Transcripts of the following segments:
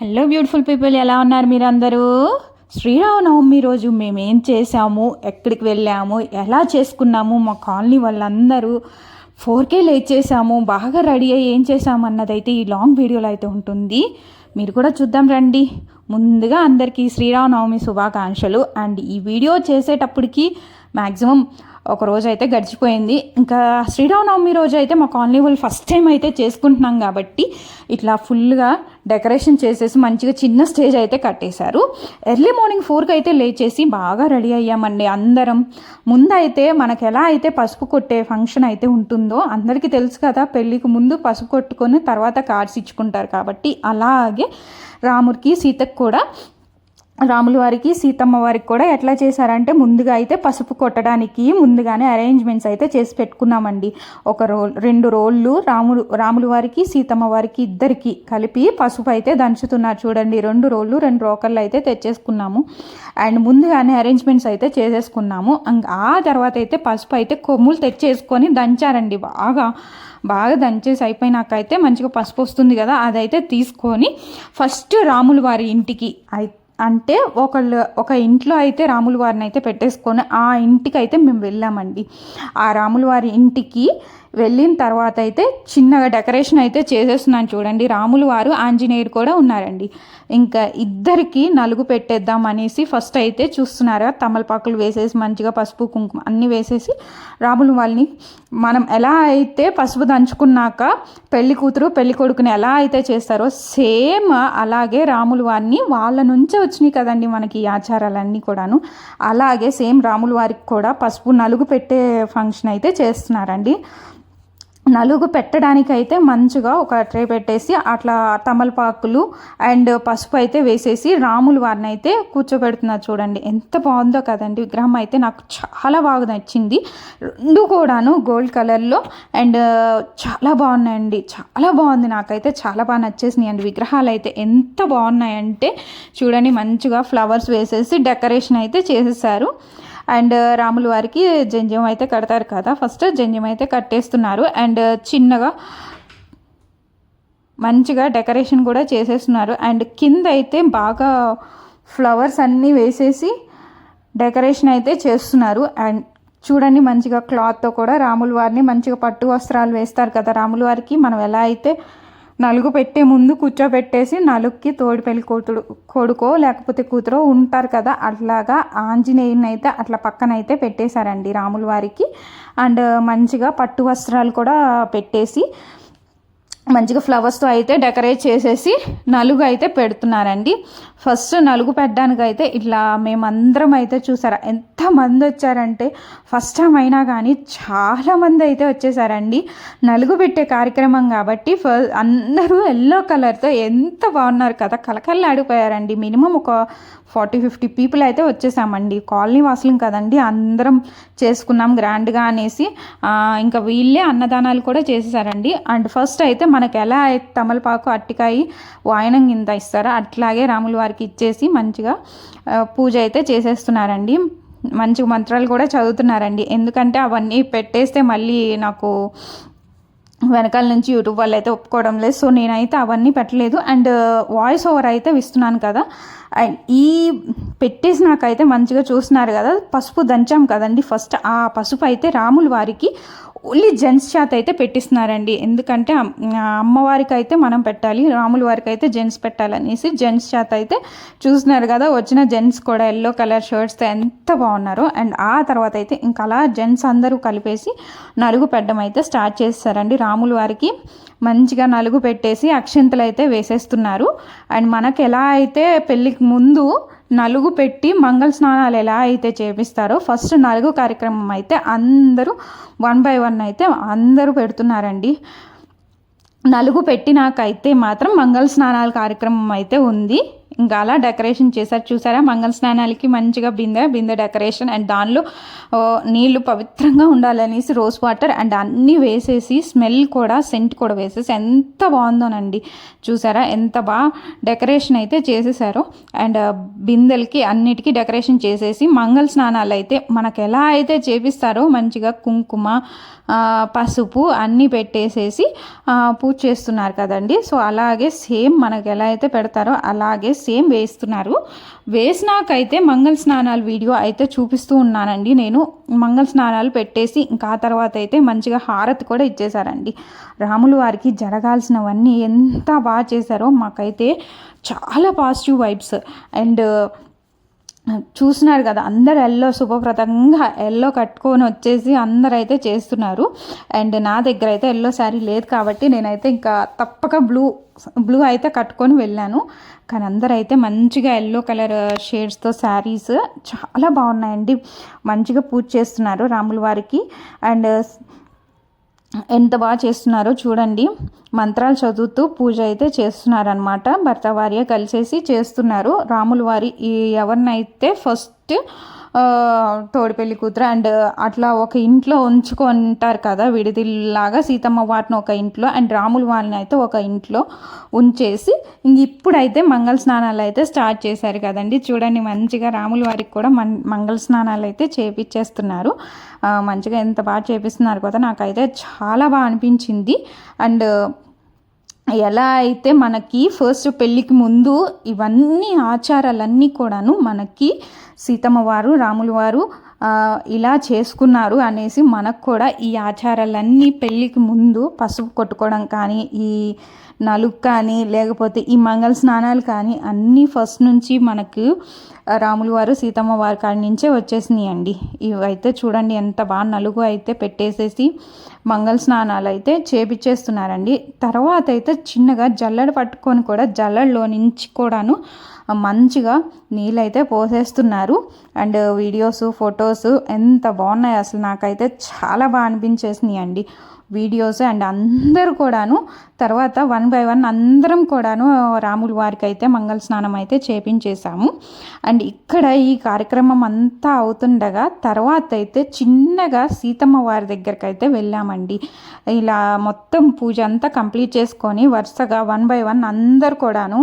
Hello beautiful people ఎలా ఉన్నారు మీరందరూ? శ్రీరామనవమి రోజు మేము ఏం చేసాము ఎక్కడికి వెళ్ళాము? ఎలా చేసుకున్నాము? మా కాలనీ వాళ్ళందరూ ఫోర్కే లేచేసాము బాగా రెడీ అయ్యి ఏం చేసాము అన్నదైతే ఈ లాంగ్ వీడియోలో అయితే ఉంటుంది. మీరు కూడా చూద్దాం రండి. ముందుగా అందరికీ శ్రీరామనవమి శుభాకాంక్షలు. అండ్ ఈ వీడియో చేసేటప్పటికి మ్యాక్సిమం ఒక రోజు అయితే గడిచిపోయింది. ఇంకా శ్రీరామనవమి రోజు అయితే మా కాలనీ వాళ్ళు ఫస్ట్ టైం అయితే చేసుకుంటున్నాం కాబట్టి ఇట్లా ఫుల్గా డెకరేషన్ చేసేసి మంచిగా చిన్న స్టేజ్ అయితే కట్టేశారు. ఎర్లీ మార్నింగ్ ఫోర్కి అయితే లేచేసి బాగా రెడీ అయ్యామండి అందరం. ముందైతే మనకు ఎలా అయితే పసుపు కొట్టే ఫంక్షన్ అయితే ఉంటుందో అందరికీ తెలుసు కదా పెళ్ళికి ముందు పసుపు కొట్టుకొని తర్వాత కార్డ్స్ ఇచ్చుకుంటారు కాబట్టి అలాగే రాముడికి సీతకు కూడా రాముల వారికి సీతమ్మ వారికి కూడా ఎట్లా చేశారంటే ముందుగా అయితే పసుపు కొట్టడానికి ముందుగానే అరేంజ్మెంట్స్ అయితే చేసి పెట్టుకున్నామండి. ఒక రోల్ రెండు రోళ్ళు రాములు రాముల వారికి సీతమ్మ వారికి ఇద్దరికి కలిపి పసుపు అయితే దంచుతున్నారు చూడండి. రెండు రోళ్ళు రెండు రోకళ్ళు అయితే తెచ్చేసుకున్నాము. అండ్ ముందుగానే అరేంజ్మెంట్స్ అయితే చేసేసుకున్నాము. ఆ తర్వాత అయితే పసుపు అయితే కొమ్ములు తెచ్చేసుకొని దంచారండి. బాగా బాగా దంచేసి అయిపోయినాకైతే మంచిగా పసుపు వస్తుంది కదా అదైతే తీసుకొని ఫస్ట్ రాముల వారి ఇంటికి అయితే అంటే ఒకళ్ళు ఒక ఇంట్లో అయితే రాముల వారిని అయితే పెట్టేసుకొని ఆ ఇంటికి అయితే మేము వెళ్ళామండి. ఆ రాముల వారి ఇంటికి వెళ్ళిన తర్వాత అయితే చిన్నగా డెకరేషన్ అయితే చేసేస్తున్నాను చూడండి. రాములు వారు ఆంజనేయుడు కూడా ఉన్నారండి. ఇంకా ఇద్దరికి నలుగు పెట్టేద్దాం అనేసి ఫస్ట్ అయితే చూస్తున్నారా తమలపాకులు వేసేసి మంచిగా పసుపు కుంకుమ అన్నీ వేసేసి రాములు వాళ్ళని మనం ఎలా అయితే పసుపు దంచుకున్నాక పెళ్ళి కూతురు పెళ్ళి కొడుకుని ఎలా అయితే చేస్తారో సేమ్ అలాగే రాములు వారిని వాళ్ళ నుంచే వచ్చినాయి కదండి మనకి ఆచారాలన్నీ కూడాను. అలాగే సేమ్ రాములు వారికి కూడా పసుపు నలుగు పెట్టే ఫంక్షన్ అయితే చేస్తున్నారండి. నలుగు పెట్టడానికి అయితే మంచిగా ఒక ట్రే పెట్టేసి అట్లా తమలపాకులు అండ్ పసుపు అయితే వేసేసి రాములు వారిని అయితే కూర్చోబెడుతున్నారు చూడండి. ఎంత బాగుందో కదండి. విగ్రహం అయితే నాకు చాలా బాగా నచ్చింది. రెండు కూడాను గోల్డ్ కలర్లో అండ్ చాలా బాగున్నాయండి. చాలా బాగుంది. నాకైతే చాలా బాగా నచ్చేసినాయి అండి. విగ్రహాలు అయితే ఎంత బాగున్నాయంటే చూడండి. మంచిగా ఫ్లవర్స్ వేసేసి డెకరేషన్ అయితే చేసేసారు. అండ్ రాములు వారికి జంజం అయితే కడతారు కదా. ఫస్ట్ జంజం అయితే కట్టేస్తున్నారు. అండ్ చిన్నగా మంచిగా డెకరేషన్ కూడా చేసేస్తున్నారు. అండ్ కింద అయితే బాగా ఫ్లవర్స్ అన్నీ వేసేసి డెకరేషన్ అయితే చేస్తున్నారు. అండ్ చూడండి మంచిగా క్లాత్తో కూడా రాముల వారిని మంచిగా పట్టు వస్త్రాలు వేస్తారు కదా. రాముల వారికి మనం ఎలా అయితే నలుగు పెట్టే ముందు కూర్చోబెట్టేసి నలుగుకి తోడి పెళ్ళి కూతుడు కొడుకో లేకపోతే కూతురో ఉంటారు కదా అట్లాగా ఆంజనేయుని అయితే అట్లా పక్కన అయితే పెట్టేశారండి రాముల వారికి. అండ్ మంచిగా పట్టు వస్త్రాలు కూడా పెట్టేసి మంచిగా ఫ్లవర్స్తో అయితే డెకరేట్ చేసేసి నలుగు అయితే పెడుతున్నారండి. ఫస్ట్ నలుగు పెట్టడానికి అయితే ఇట్లా మేమందరం అయితే చూసారా ఎంతమంది వచ్చారంటే ఫస్ట్ టైం అయినా కానీ చాలామంది అయితే వచ్చేసారండి. నలుగు పెట్టే కార్యక్రమం కాబట్టి అందరూ ఎల్లో కలర్తో ఎంత బాగున్నారు కదా కలకల్లాడిపోయారండి మినిమం ఒక ఫార్టీ ఫిఫ్టీ పీపుల్ అయితే వచ్చేసామండి. కాలనీ వాసులం కదండి అందరం చేసుకున్నాం గ్రాండ్గా అనేసి ఇంకా వీళ్ళే అన్నదానాలు కూడా చేసేసారండి. అండ్ ఫస్ట్ అయితే మనకు ఎలా తమలపాకు అట్టికాయి వాయనం కింద ఇస్తారో అట్లాగే రాముల వారికి ఇచ్చేసి మంచిగా పూజ అయితే చేసేస్తున్నారండి. మంచి మంత్రాలు కూడా చదువుతున్నారండి. ఎందుకంటే అవన్నీ పెట్టేస్తే మళ్ళీ నాకు వెనకాల నుంచి యూట్యూబ్ వాళ్ళు అయితే ఒప్పుకోవడం లేదు. సో నేనైతే అవన్నీ పెట్టలేదు. అండ్ వాయిస్ ఓవర్ అయితే ఇస్తున్నాను కదా. అండ్ ఈ పెట్టేసి నాకైతే మంచిగా చూస్తున్నారు కదా. పసుపు దంచాం కదండి ఫస్ట్. ఆ పసుపు అయితే రాముల వారికి ఓన్లీ జెంట్స్ చేత అయితే పెట్టిస్తున్నారండి. ఎందుకంటే అమ్మవారికి అయితే మనం పెట్టాలి రాముల వారికి అయితే జెంట్స్ పెట్టాలనేసి జెంట్స్ చేత అయితే చూస్తున్నారు కదా. వచ్చిన జెంట్స్ కూడా ఎల్లో కలర్ షర్ట్స్తో ఎంత బాగున్నారు. అండ్ ఆ తర్వాత అయితే ఇంకా అలా జెంట్స్ అందరూ కలిపేసి నలుగు పెట్టడం అయితే స్టార్ట్ చేస్తారండి. రాముల వారికి మంచిగా నలుగు పెట్టేసి అక్షింతలు అయితే వేసేస్తున్నారు. అండ్ మనకు ఎలా అయితే పెళ్ళికి ముందు నలుగు పెట్టి మంగళ స్నానాలు ఎలా అయితే చేపిస్తారో ఫస్ట్ నలుగు కార్యక్రమం అయితే అందరూ వన్ బై వన్ అయితే అందరూ పెడుతున్నారండి. నలుగు పెట్టినాకైతే మాత్రం మంగళ స్నానాల కార్యక్రమం అయితే ఉంది. ఇంకా అలా డెకరేషన్ చేశారు. చూసారా? మంగళ స్నానాలకి మంచిగా బిందె బిందె డెకరేషన్ అండ్ దానిలో నీళ్ళు పవిత్రంగా ఉండాలనేసి రోజ్ వాటర్ అండ్ అన్నీ వేసేసి స్మెల్ కూడా సెంట్ కూడా వేసేసి ఎంత బాగుందోనండి. చూసారా? ఎంత బాగా డెకరేషన్ అయితే చేసేసారో. అండ్ బిందెలకి అన్నిటికీ డెకరేషన్ చేసేసి మంగళ స్నానాలు అయితే మనకు ఎలా అయితే చేపిస్తారో మంచిగా కుంకుమ పసుపు అన్నీ పెట్టేసేసి పూజ చేస్తున్నారు కదండి. సో అలాగే సేమ్ మనకు ఎలా అయితే పెడతారో అలాగే సేమ్ వేస్తున్నారు వేసినాకైతే మంగళ స్నానాలు వీడియో అయితే చూపిస్తూ ఉన్నానండి నేను. మంగళ స్నానాలు పెట్టేసి ఇంకా తర్వాత అయితే మంచిగా హారతి కూడా ఇచ్చేసారండి రాములు వారికి జరగాల్సినవన్నీ ఎంత బాగా చేశారో మాకైతే చాలా పాజిటివ్ వైబ్స్. అండ్ చూసినారు కదా అందరు ఎల్లో శుభప్రదంగా ఎల్లో కట్టుకొని వచ్చేసి అందరైతే అయితే చేస్తున్నారు. అండ్ నా దగ్గర అయితే ఎల్లో శారీ లేదు కాబట్టి నేనైతే ఇంకా తప్పక బ్లూ బ్లూ అయితే కట్టుకొని వెళ్ళాను. కానీ అందరైతే మంచిగా ఎల్లో కలర్ షేడ్స్తో శారీస్ చాలా బాగున్నాయండి. మంచిగా పూజ చేస్తున్నారు రాముల వారికి అండ్ ఎంత బాగా చేస్తున్నారో చూడండి. మంత్రాలు చదువుతూ పూజ అయితే చేస్తున్నారనమాట భర్త భార్య కలిసేసి చేస్తున్నారు. రాముల వారి ఎవరినైతే ఫస్ట్ తోడి పెళ్ళి కూతురు అండ్ అట్లా ఒక ఇంట్లో ఉంచుకుంటారు కదా విడిదిలాగా సీతమ్మ వారిని ఒక ఇంట్లో అండ్ రాములు వారిని అయితే ఒక ఇంట్లో ఉంచేసి ఇంక ఇప్పుడైతే మంగళ స్నానాలు అయితే స్టార్ట్ చేశారు కదండి. చూడండి మంచిగా రాముల వారికి కూడా మన్ మంగళ స్నానాలు అయితే చేపించేస్తున్నారు మంచిగా ఎంత బాగా చేపిస్తున్నారు కదా నాకైతే చాలా బాగా అనిపించింది. అండ్ ఎలా అయితే మనకి ఫస్ట్ పెళ్ళికి ముందు ఇవన్నీ ఆచారాలన్నీ కూడాను మనకి సీతమ్మ వారు రాములు వారు ఇలా చేసుకున్నారు అనేసి మనకు కూడా ఈ ఆచారాలన్నీ పెళ్ళికి ముందు పసుపు కొట్టుకోవడం కానీ ఈ నలుగు కానీ లేకపోతే ఈ మంగళ స్నానాలు కానీ అన్నీ ఫస్ట్ నుంచి మనకు రాములు వారు సీతమ్మ వారి కాడి నుంచే వచ్చేసినాయి అండి ఇవైతే చూడండి ఎంత బాగా నలుగు అయితే పెట్టేసేసి మంగళ స్నానాలు అయితే చేపిచ్చేస్తున్నారండి. తర్వాత అయితే చిన్నగా జల్లెడ పట్టుకొని కూడా జల్లెడలో నుంచి కూడాను మంచిగా నీళ్ళైతే పోసేస్తున్నారు. అండ్ వీడియోస్ ఫొటోస్ ఎంత బాగున్నాయి అసలు నాకైతే చాలా బాగా అనిపించేసినాయి అండి వీడియోస్ అండ్ అందరూ కూడాను తర్వాత వన్ బై వన్ అందరం కూడాను రాముల వారికి అయితే మంగళ స్నానం అయితే చేపించేశాము. అండ్ ఇక్కడ ఈ కార్యక్రమం అంతా అవుతుండగా తర్వాత అయితే చిన్నగా సీతమ్మ వారి దగ్గరికి అయితే వెళ్ళామండి. ఇలా మొత్తం పూజ అంతా కంప్లీట్ చేసుకొని వరుసగా వన్ బై వన్ అందరు కూడాను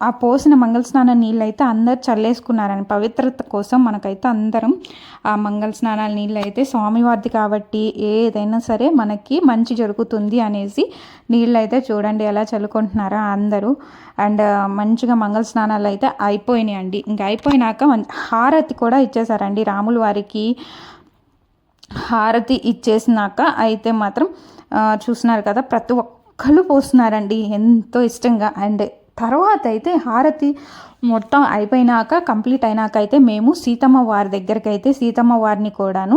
ఆ పోసిన మంగళ స్నాన నీళ్ళైతే అందరు చల్లేసుకున్నారని పవిత్రత కోసం మనకైతే అందరం ఆ మంగళ స్నానాల నీళ్ళు అయితే స్వామివారిది కాబట్టి ఏదైనా సరే మనకి మంచి జరుగుతుంది అనేసి నీళ్ళు అయితే చూడండి ఎలా చల్లుకుంటున్నారా అందరూ. అండ్ మంచిగా మంగళ స్నానాలు అయితే అయిపోయినాయి అండి. ఇంకా అయిపోయినాక హారతి కూడా ఇచ్చేసారండి రాముల వారికి. హారతి ఇచ్చేసినాక అయితే మాత్రం చూసినారు చూస్తున్నారు కదా ప్రతి ఒక్కళ్ళు పోస్తున్నారండి. ఎంతో ఇష్టంగా. అండ్ తర్వాత అయితే హారతి మొత్తం అయిపోయినాక కంప్లీట్ అయినాక అయితే మేము సీతమ్మ వారి దగ్గరికి అయితే సీతమ్మ వారిని కూడాను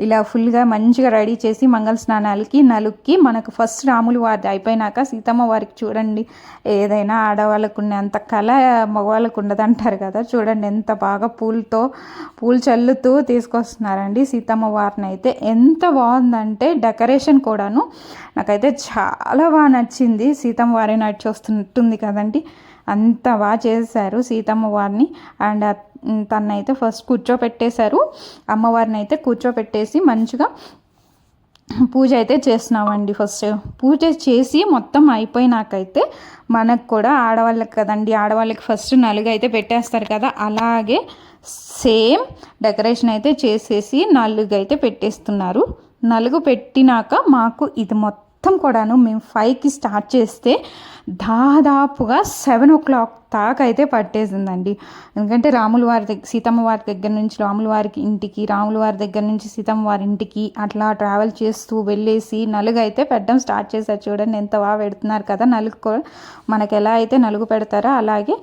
ఇలా ఫుల్గా మంచిగా రెడీ చేసి మంగళ స్నానాలకి నలుక్కి మనకు ఫస్ట్ రాములు వారిది అయిపోయినాక సీతమ్మ వారికి చూడండి ఏదైనా ఆడవాళ్ళకు ఉన్నంత కళ మగవాళ్ళకు ఉండదంటారు కదా చూడండి ఎంత బాగా పూలతో పూలు చల్లుతూ తీసుకొస్తున్నారండి సీతమ్మ వారిని అయితే ఎంత బాగుందంటే డెకరేషన్ కూడాను నాకైతే చాలా బాగా నచ్చింది సీతమ్మ వారి నడిచి వస్తున్నట్టుంది కదండి. అంత బాగా చేశారు సీతమ్మ వారిని. అండ్ తనైతే ఫస్ట్ కూర్చోపెట్టేశారు. అమ్మవారిని అయితే కూర్చోపెట్టేసి మంచిగా పూజ అయితే చేస్తున్నామండి ఫస్ట్. పూజ చేసి మొత్తం అయిపోయినాకైతే మనకు కూడా ఆడవాళ్ళకి కదండి ఆడవాళ్ళకి ఫస్ట్ నలుగు అయితే పెట్టేస్తారు కదా అలాగే సేమ్ డెకరేషన్ అయితే చేసేసి నలుగు అయితే పెట్టేస్తున్నారు. నలుగు పెట్టినాక మాకు ఇది మొత్తం మొత్తం కూడాను మేము ఫైవ్కి స్టార్ట్ చేస్తే దాదాపుగా సెవెన్ ఓ క్లాక్ దాకా అయితే పట్టేసిందండి. ఎందుకంటే రాముల వారి దగ్గర సీతమ్మ వారి దగ్గర నుంచి రాముల వారికి ఇంటికి రాముల వారి దగ్గర నుంచి సీతమ్మ వారి ఇంటికి అట్లా ట్రావెల్ చేస్తూ వెళ్ళేసి నలుగు అయితే పెట్టడం స్టార్ట్ చేశారు. చూడండి ఎంత బాగా పెడుతున్నారు కదా నలుగు కూడా మనకి ఎలా అయితే నలుగు పెడతారో అలాగే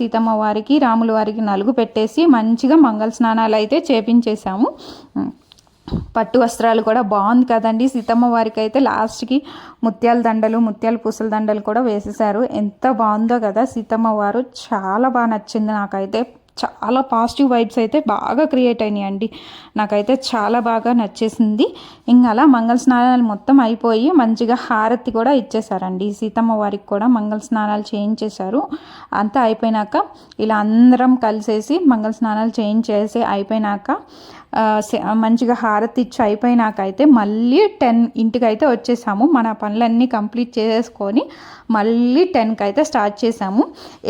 సీతమ్మ వారికి రాముల వారికి నలుగు పెట్టేసి మంచిగా మంగళ స్నానాలు అయితే చేపించేశాము. పట్టు వస్త్రాలు కూడా బాగుంది కదండి. సీతమ్మ వారికి అయితే లాస్ట్కి ముత్యాల దండలు ముత్యాల పూసల దండలు కూడా వేసేసారు ఎంత బాగుందో కదా సీతమ్మ వారు. చాలా బాగా నచ్చింది నాకైతే. చాలా పాజిటివ్ వైబ్స్ అయితే బాగా క్రియేట్ అయినాయి అండి నాకైతే చాలా బాగా నచ్చేసింది. ఇంకా అలా మంగళ స్నానాలు మొత్తం అయిపోయి మంచిగా హారతి కూడా ఇచ్చేసారండి. సీతమ్మ వారికి కూడా మంగళ స్నానాలు చేయించేశారు. అంతా అయిపోయినాక ఇలా అందరం కలిసేసి మంగళ స్నానాలు చేయించేసి అయిపోయినాక మంచిగా హారతి ఇచ్చి అయిపోయినాక అయితే మళ్ళీ టెన్ ఇంటికి అయితే వచ్చేసాము. మన పనులన్నీ కంప్లీట్ చేసుకొని మళ్ళీ టెన్కి అయితే స్టార్ట్ చేసాము.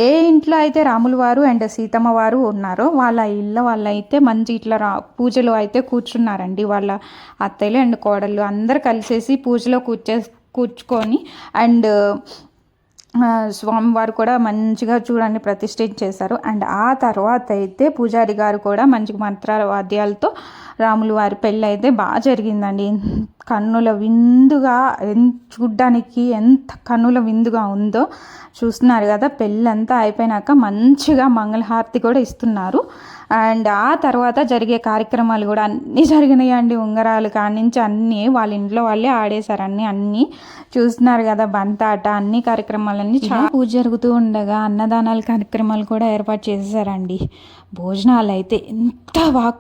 ఏ ఇంట్లో అయితే రాములు వారు అండ్ సీతమ్మ వారు ఉన్నారో వాళ్ళ ఇళ్ళ వాళ్ళైతే మంచి ఇట్లా రా పూజలో అయితే కూర్చున్నారండి వాళ్ళ అత్తయ్యలు అండ్ కోడళ్ళు అందరు కలిసేసి పూజలో కూర్చే కూర్చుకొని అండ్ స్వామివారు కూడా మంచిగా చూడండి ప్రతిష్ఠించేశారు. అండ్ ఆ తర్వాత అయితే పూజారి గారు కూడా మంచి మంత్రాల వాద్యాలతో రాములు వారి పెళ్ళి అయితే బాగా జరిగిందండి. కన్నుల విందుగా ఎంత చూడ్డానికి ఎంత కన్నుల విందుగా ఉందో చూస్తున్నారు కదా. పెళ్ళంతా అయిపోయినాక మంచిగా మంగళహారతి కూడా ఇస్తున్నారు. అండ్ ఆ తర్వాత జరిగే కార్యక్రమాలు కూడా అన్నీ జరిగినాయండి ఉంగరాలు కాడి నుంచి అన్నీ వాళ్ళ ఇంట్లో వాళ్ళే ఆడేశారు అన్నీ అన్నీ చూస్తున్నారు కదా బంతాట అన్ని కార్యక్రమాలన్నీ చాలా పూజ జరుగుతూ ఉండగా అన్నదానాల కార్యక్రమాలు కూడా ఏర్పాటు చేసేసారండి భోజనాలు అయితే ఎంత బాగా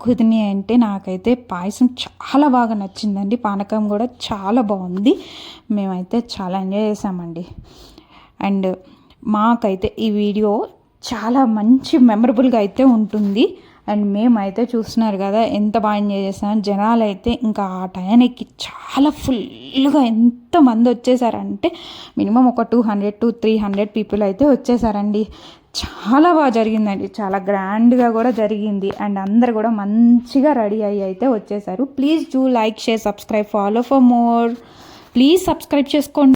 అంటే నాకైతే పాయసం చాలా బాగా నచ్చిందండి. పానకం కూడా చాలా బాగుంది. మేమైతే చాలా ఎంజాయ్ చేసామండి అండ్ మాకైతే ఈ వీడియో చాలా మంచి మెమరబుల్గా అయితే ఉంటుంది. అండ్ మేమైతే చూస్తున్నారు కదా ఎంత బాగా ఎంజాయ్ చేస్తాం జనాలు అయితే ఇంకా ఆ టయానికి చాలా ఫుల్గా ఎంతమంది వచ్చేసారంటే మినిమం ఒక two hundred to three hundred people అయితే వచ్చేసారండి. చాలా బాగా జరిగిందండి. చాలా గ్రాండ్గా కూడా జరిగింది. అండ్ అందరు కూడా మంచిగా రెడీ అయ్యి అయితే వచ్చేసారు. Please do like share subscribe follow for more please subscribe చేసుకోండి.